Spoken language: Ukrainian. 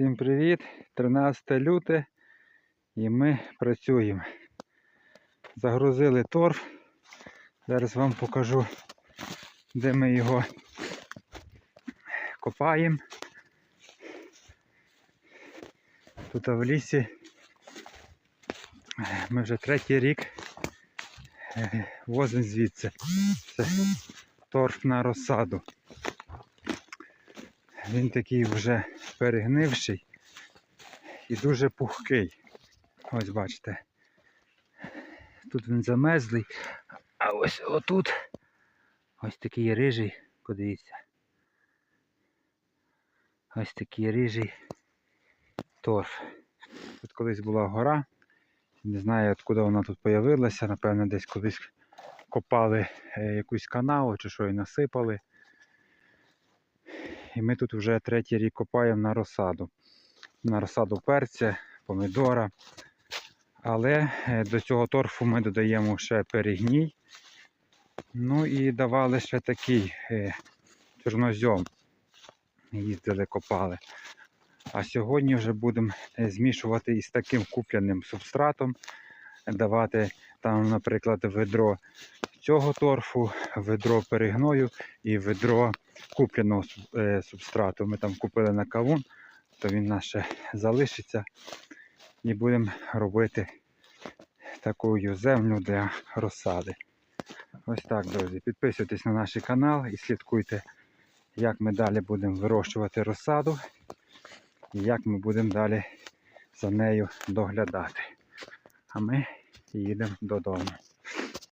Всім привіт! 13 люте і ми працюємо. Загрузили торф. Зараз вам покажу, де ми його копаємо. Тут в лісі ми вже третій рік е, возимо звідси. Це торф на розсаду. Він такий вже перегнивший і дуже пухкий. Ось бачите. Тут він замерзлий, а ось отут ось такий рижий, подивіться. Ось такий рижий торф. Тут колись була гора. Не знаю, откуда вона тут з'явилася. Напевно, десь колись копали е, якусь канаву чи що і насипали. І ми тут вже третій рік копаємо на розсаду. На розсаду перця, помідора. Але е, до цього торфу ми додаємо ще перегній. Ну і давали ще такий е, чорнозьом. Їздили, копали. А сьогодні вже будемо е, змішувати із таким купляним субстратом. Давати там, наприклад, ведро цього торфу, ведро перегною і ведро купленого е, субстрату. Ми там купили на кавун, то він наш ще залишиться. І будемо робити таку землю для розсади. Ось так, друзі. Підписуйтесь на наш канал і слідкуйте, як ми далі будемо вирощувати розсаду і як ми будемо далі за нею доглядати. А ми їдемо додому.